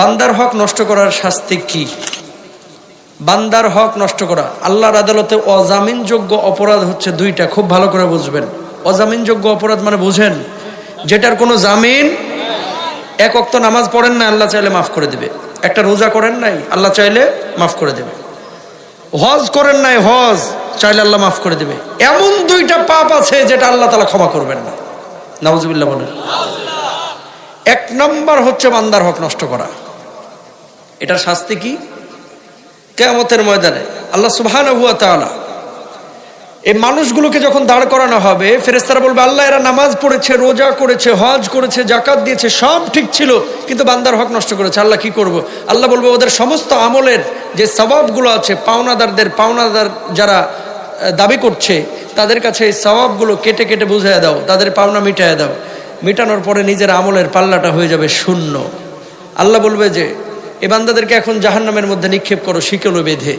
বান্দার হক নষ্ট করার শাস্তি কি? বান্দার হক নষ্ট করা। আল্লাহর আদালতে অজামিনযোগ্য অপরাধ হচ্ছে দুইটা, খুব ভালো করে বুঝবেন। অজামিনযোগ্য অপরাধ মানে বুঝেন, যেটার কোনো জামিন, এক অক্ত নামাজ পড়েন না, আল্লাহ চাইলে মাফ করে দেবে। একটা রোজা করেন নাই, আল্লাহ চাইলে মাফ করে দেবে। হজ করেন নাই, হজ, চাইলে আল্লাহ মাফ করে দেবে। এমন দুইটা পাপ আছে যেটা আল্লাহ তালা ক্ষমা করবেন না। নাউজুবিল্লাহ বলেন। এক নম্বর হচ্ছে বান্দার হক নষ্ট করা। এটার শাস্তি কি? কেয়ামতের ময়দানে। আল্লাহ তাআলা এই মানুষগুলোকে যখন দাঁড় করানো হবে ফেরেস্তারা বলবে, আল্লাহ, এরা নামাজ পড়েছে, রোজা করেছে, হজ করেছে জাকাত দিয়েছে, সব ঠিক ছিল, কিন্তু বান্দার হক নষ্ট করেছে। আল্লাহ কি করব? আল্লাহ বলবে, ওদের সমস্ত আমলের যে সবাবগুলো আছে, পাওনাদারদের, পাওনাদার যারা দাবি করছে, তাদের কাছে এই সবাবগুলো কেটে কেটে বুঝিয়ে দাও, তাদের পাওনা মিটায় দাও। মিটানোর পরে নিজের আমলের পাল্লাটা হয়ে যাবে শূন্য। আল্লাহ বলবে যে এ বান্দাদেরকে এখন জাহান্নামের মধ্যে নিক্ষেপ করো শিকলো বেঁধে।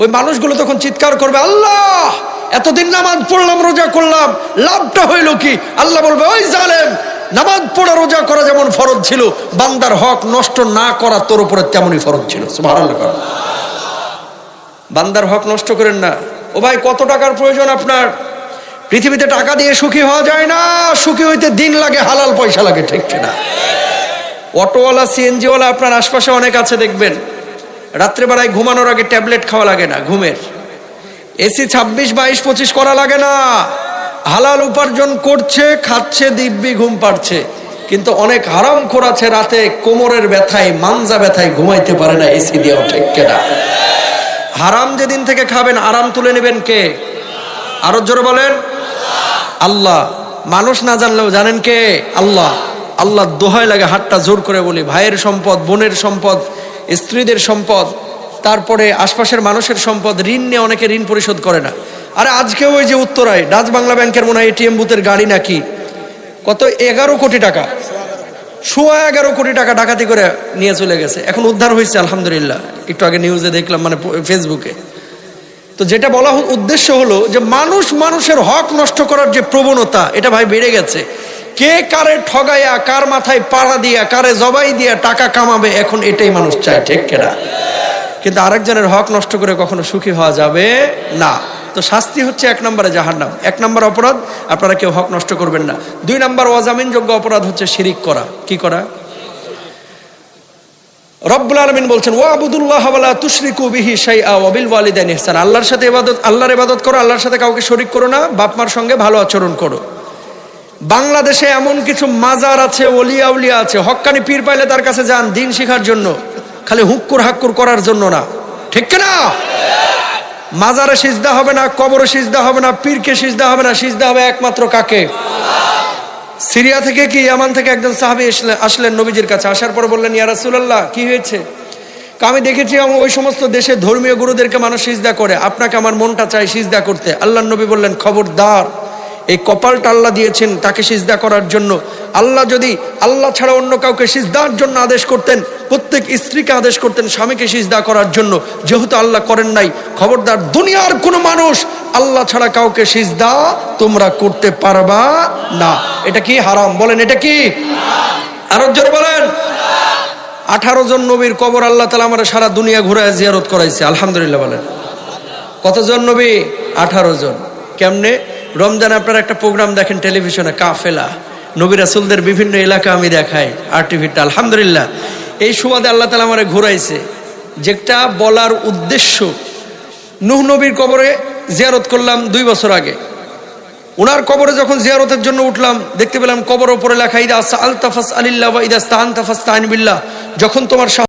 ওই মানুষগুলো তখন চিৎকার করবে, আল্লাহ, এতদিন নামাজ পড়লাম, রোজা করলাম, লাভটা হইল কি? আল্লাহ বলবে, ওই জালেম, নামাজ পড়া, রোজা করা যেমন ফরজ ছিল, বান্দার হক নষ্ট না করা তোর উপরে তেমনই ফরজ ছিল। বান্দার হক নষ্ট করেন না। ও ভাই, কত টাকার প্রয়োজন আপনার? পৃথিবীতে টাকা দিয়ে সুখী হওয়া যায় না, সুখী হইতে দিন লাগে, হালাল পয়সা লাগে, ঠিক কিনা? অটোওয়ালা, সিএনজিওয়ালা আপনার আশপাশে অনেক আছে, দেখবেন। রাত্রেবেলায় ঘুমানোর আগে ট্যাবলেট খাওয়া লাগে না, ঘুমের। এসি ছাব্বিশ, বাইশ, পঁচিশ করা লাগে না। হালাল উপার্জন করছে, খাচ্ছে, দিব্যি ঘুম পাড়ছে। কিন্তু অনেক হারাম আছে, রাতে কোমরের ব্যথায়, মানজা ব্যথায় ঘুমাইতে পারে না এসি দিয়েও ঠিক কেনা। হারাম যেদিন থেকে খাবেন, আরাম তুলে নেবেন কে? আরও জোরে বলেন। আল্লাহ। মানুষ না জানলেও জানেন কে? আল্লাহ। আল্লাহ দোহায় লাগে হাতটা জোর করে বলি, ভাইয়ের সম্পদ, বোনের সম্পদ, স্ত্রীদের সম্পদ, তারপরে আশপাশের মানুষের সম্পদ, ঋণ নিয়ে অনেকে ঋণ পরিশোধ করে না। আরে আজকেও ওই যে উত্তরায়, ডাচ বাংলা ব্যাংকের মনে হয় এটিএম বুথের গাড়ি নাকি? কত এগারো কোটি টাকা, সোয়া এগারো কোটি টাকা ডাকাতি করে নিয়ে চলে গেছে। এখন উদ্ধার হয়েছে, আলহামদুলিল্লাহ। একটু আগে নিউজে দেখলাম মানে ফেসবুকে। তো যেটা বলা উদ্দেশ্য হলো যে, মানুষ মানুষের হক নষ্ট করার যে প্রবণতা, এটা ভাই বেড়ে গেছে। কে কারে ঠগাইয়া কার মাথায় পাড়া দিয়া, কারে জবাই দিয়া টাকা কামাবে, এখন এটাই মানুষ চায়, ঠিক কেনা? কিন্তু আরেকজনের হক নষ্ট করে কখনো সুখী হওয়া যাবে না। তো শাস্তি হচ্ছে এক নম্বরে জাহান্নাম। এক নম্বর অপরাধ, আপনারা কেউ হক নষ্ট করবেন না। দুই নম্বর অজামিনযোগ্য অপরাধ হচ্ছে শিরিক করা। কি করা? রব্বুল আলমিন বলছেন ওয়া আবুদুল্লাহ তুশরিকু বিহি শাইআ ওয়া বিল ওয়ালিদাইনি ইহসান। আল্লাহর সাথে আল্লাহর ইবাদত করো, আল্লাহর সাথে কাউকে শরিক করো না বাপ মার সঙ্গে ভালো আচরণ করো। বাংলাদেশে এমন কিছু মাজার আছে ওলিয়া উলিয়া আছে। হক্কানি পীর পাইলে তার কাছে যান দিন শেখার জন্য। খালি হুক্কুর হাক্কুর করার জন্য না। ঠিক না মাজারে সিজদা হবে না, কবরে সিজদা হবে না, পীরকে সিজদা হবে না, সিজদা হবে একমাত্র কাকে? সিরিয়া থেকে কি, ইয়ামান থেকে একজন সাহাবি আসলেন নবীজির কাছে। আসার পর বললেন, ইয়া রাসূলুল্লাহ, কি হয়েছে? আমি দেখেছি ওই সমস্ত দেশে ধর্মীয় গুরুদেরকে মানুষ সিজদা করে। আপনাকে আমার মনটা চাই সিজদা করতে। আল্লাহ নবী বললেন, খবরদার। এই কপালটা আল্লাহ দিয়েছেন তাকে সিজদা করার জন্য। আল্লাহ যদি আল্লাহ ছাড়া অন্য কাউকে সিজদার জন্য আদেশ করতেন, প্রত্যেক স্ত্রীকে আদেশ করতেন স্বামীকে সিজদা করার জন্য। যেহেতু আল্লাহ করেন নাই, খবরদার দুনিয়ার কোনো মানুষ আল্লাহ ছাড়া কাউকে সিজদা তোমরা করতে পারবা না। এটা কি হারাম? বলেন, এটা কি? আরও জোরে বলেন। আঠারো জন নবীর কবর আল্লাহ তালা আমরা সারা দুনিয়া ঘুরে জিয়ারত করাইছে। আলহামদুলিল্লাহ বলেন। কতজন নবী? আঠারো জন। কেমনে? রমজানে আপনার একটা প্রোগ্রাম দেখেন টেলিভিশনে, কাফেলা। নবী রাসুলদের বিভিন্ন এলাকা আমি দেখাই আর টিভিটা আলহামদুলিল্লাহ, এই সুবাদে আল্লাহ তালা আমার ঘুরাইছে। যেটা বলার উদ্দেশ্য, নুহ নবীর কবরে জিয়ারত করলাম দুই বছর আগে। ওনার কবরে যখন জিয়ারতের জন্য উঠলাম, দেখতে পেলাম কবর ওপরে লেখা, ইদা আলতাফাস আলিল্লাহ ইদা স্তাহান তাফাস বিল্লাহ। যখন তোমার